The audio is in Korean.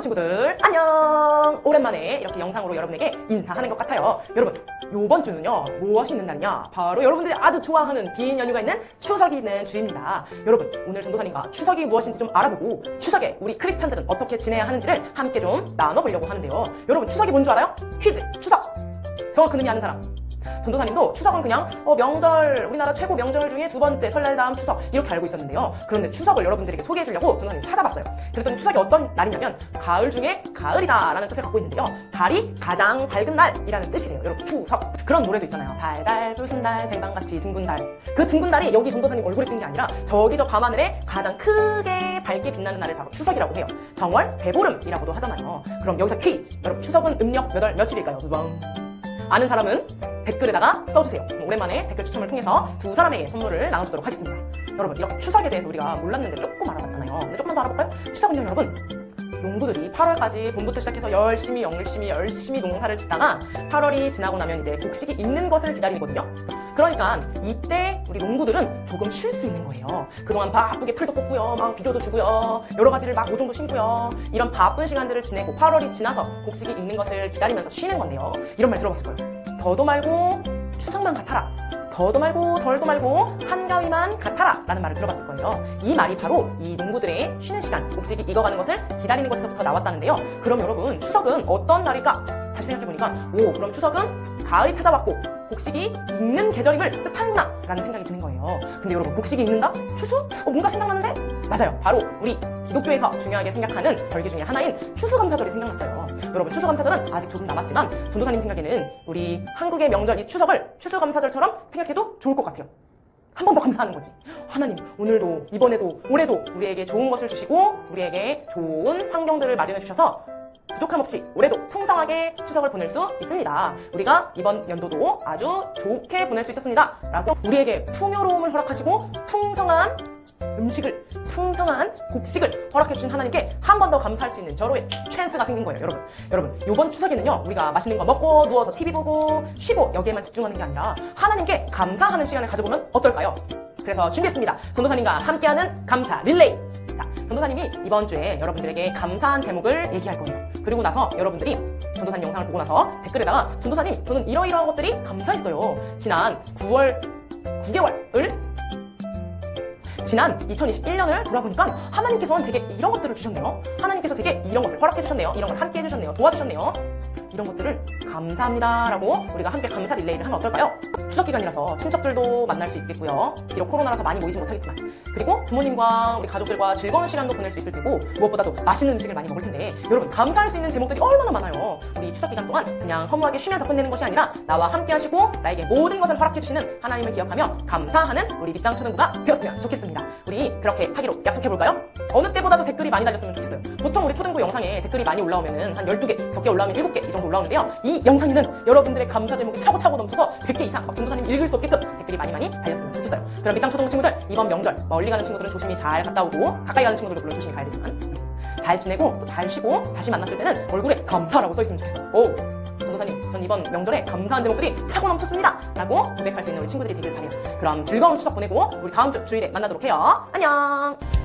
친구 친구들 안녕! 오랜만에 이렇게 영상으로 여러분에게 인사하는 것 같아요. 여러분 요번 주는요 무엇이 있는 날이냐? 바로 여러분들이 아주 좋아하는 긴 연휴가 있는 추석이 있는 주입니다. 여러분 오늘 전도사님과 추석이 무엇인지 좀 알아보고 추석에 우리 크리스찬들은 어떻게 지내야 하는지를 함께 좀 나눠보려고 하는데요. 여러분 추석이 뭔 줄 알아요? 퀴즈 추석! 정확한 의미 아는 사람 전도사님도 추석은 그냥 어, 명절 우리나라 최고 명절 중에 두 번째 설날 다음 추석 이렇게 알고 있었는데요. 그런데 추석을 여러분들에게 소개해 주려고 전도사님 찾아봤어요. 그랬더니 추석이 어떤 날이냐면 가을 중에 가을이다라는 뜻을 갖고 있는데요. 달이 가장 밝은 날이라는 뜻이래요. 여러분 추석 그런 노래도 있잖아요. 달달 붉은 달 쟁반같이 둥근 달. 그 둥근 달이 여기 전도사님 얼굴에 뜬 게 아니라 저기 저 밤하늘에 가장 크게 밝게 빛나는 날을 바로 추석이라고 해요. 정월 대보름이라고도 하잖아요. 그럼 여기서 퀴즈. 여러분 추석은 음력 몇월 며칠일까요? 두방. 아는 사람은 댓글에다가 써주세요. 오랜만에 댓글 추첨을 통해서 두 사람에게 선물을 나눠주도록 하겠습니다. 여러분, 이렇게 추석에 대해서 우리가 몰랐는데 조금 알아봤잖아요. 근데 조금만 더 알아볼까요? 추석은요, 여러분. 농부들이 8월까지 봄부터 시작해서 열심히 열심히 열심히 농사를 짓다가 8월이 지나고 나면 이제 곡식이 익는 것을 기다리거든요. 그러니까 이때 우리 농부들은 조금 쉴 수 있는 거예요. 그동안 바쁘게 풀도 뽑고요, 막 비료도 주고요, 여러 가지를 막 모종도 심고요. 이런 바쁜 시간들을 지내고 8월이 지나서 곡식이 익는 것을 기다리면서 쉬는 건데요. 이런 말 들어봤을 거예요. 더도 말고 추석만 같아라. 더도 말고 덜도 말고 한가위만 같아라 라는 말을 들어봤을 거예요. 이 말이 바로 이 농부들의 쉬는 시간, 곡식이 익어가는 것을 기다리는 것에서부터 나왔다는데요. 그럼 여러분, 추석은 어떤 날일까? 다시 생각해보니까, 오, 그럼 추석은 가을이 찾아왔고, 곡식이 익는 계절임을 뜻하는구나 라는 생각이 드는 거예요. 근데 여러분, 곡식이 익는다? 추수? 어, 뭔가 생각나는데? 맞아요. 바로 우리 기독교에서 중요하게 생각하는 절기 중에 하나인 추수감사절이 생각났어요. 여러분, 추수감사절은 아직 조금 남았지만, 전도사님 생각에는 우리 한국의 명절 이 추석을 추수감사절처럼 생각해도 좋을 것 같아요. 한 번 더 감사하는 거지. 하나님, 오늘도, 이번에도, 올해도 우리에게 좋은 것을 주시고, 우리에게 좋은 환경들을 마련해 주셔서 부족함 없이 올해도 풍성하게 추석을 보낼 수 있습니다. 우리가 이번 연도도 아주 좋게 보낼 수 있었습니다. 라고 우리에게 풍요로움을 허락하시고 풍성한 음식을, 풍성한 곡식을 허락해 주신 하나님께 한 번 더 감사할 수 있는 저로의 찬스가 생긴 거예요, 여러분. 여러분, 이번 추석에는요, 우리가 맛있는 거 먹고 누워서 TV 보고 쉬고 여기에만 집중하는 게 아니라 하나님께 감사하는 시간을 가져보면 어떨까요? 그래서 준비했습니다. 전도사님과 함께하는 감사 릴레이. 자, 전도사님이 이번 주에 여러분들에게 감사한 제목을 얘기할 거예요. 그리고 나서 여러분들이 전도사님 영상을 보고 나서 댓글에다가 전도사님, 저는 이러이러한 것들이 감사했어요. 지난 9월 9개월을 지난 2021년을 돌아보니까 하나님께서는 제게 이런 것들을 주셨네요. 하나님께서 제게 이런 것을 허락해 주셨네요. 이런 걸 함께 해 주셨네요. 도와주셨네요. 이런 것들을 감사합니다라고 우리가 함께 감사 릴레이를 하면 어떨까요? 추석 기간이라서 친척들도 만날 수 있겠고요. 비록 코로나라서 많이 모이지 못하겠지만 그리고 부모님과 우리 가족들과 즐거운 시간도 보낼 수 있을 테고 무엇보다도 맛있는 음식을 많이 먹을 텐데 여러분 감사할 수 있는 제목들이 얼마나 많아요. 우리 추석 기간 동안 그냥 허무하게 쉬면서 끝내는 것이 아니라 나와 함께 하시고 나에게 모든 것을 허락해 주시는 하나님을 기억하며 감사하는 우리 밑땅 초등부가 되었으면 좋겠습니다. 우리 그렇게 하기로 약속해 볼까요? 어느 때보다도 댓글이 많이 달렸으면 좋겠어요. 보통 우리 초등부 영상에 댓글이 많이 올라오면은 한 12개, 적게 올라오면 7개 이 정도 올라오는데요. 이 영상에는 여러분들의 감사 제목이 차고차고 넘쳐서 100개 이상 막 전도사님 읽을 수 없게끔 댓글이 많이 많이 달렸으면 좋겠어요. 그럼 밑땅 초등부 친구들 이번 명절 멀리 가는 친구들은 조심히 잘 갔다 오고 가까이 가는 친구들도 물론 조심히 가야 되지만 잘 지내고 또잘 쉬고 다시 만났을 때는 얼굴에 감사라고 써 있으면 좋겠어요. 오, 전도사님, 전 이번 명절에 감사한 제목들이 차고 넘쳤습니다. 라고 고백할 수 있는 우리 친구들이 되길 바래요. 그럼 즐거운 추석 보내고 우리 다음 주 주일에 만나도록 해요. 안녕!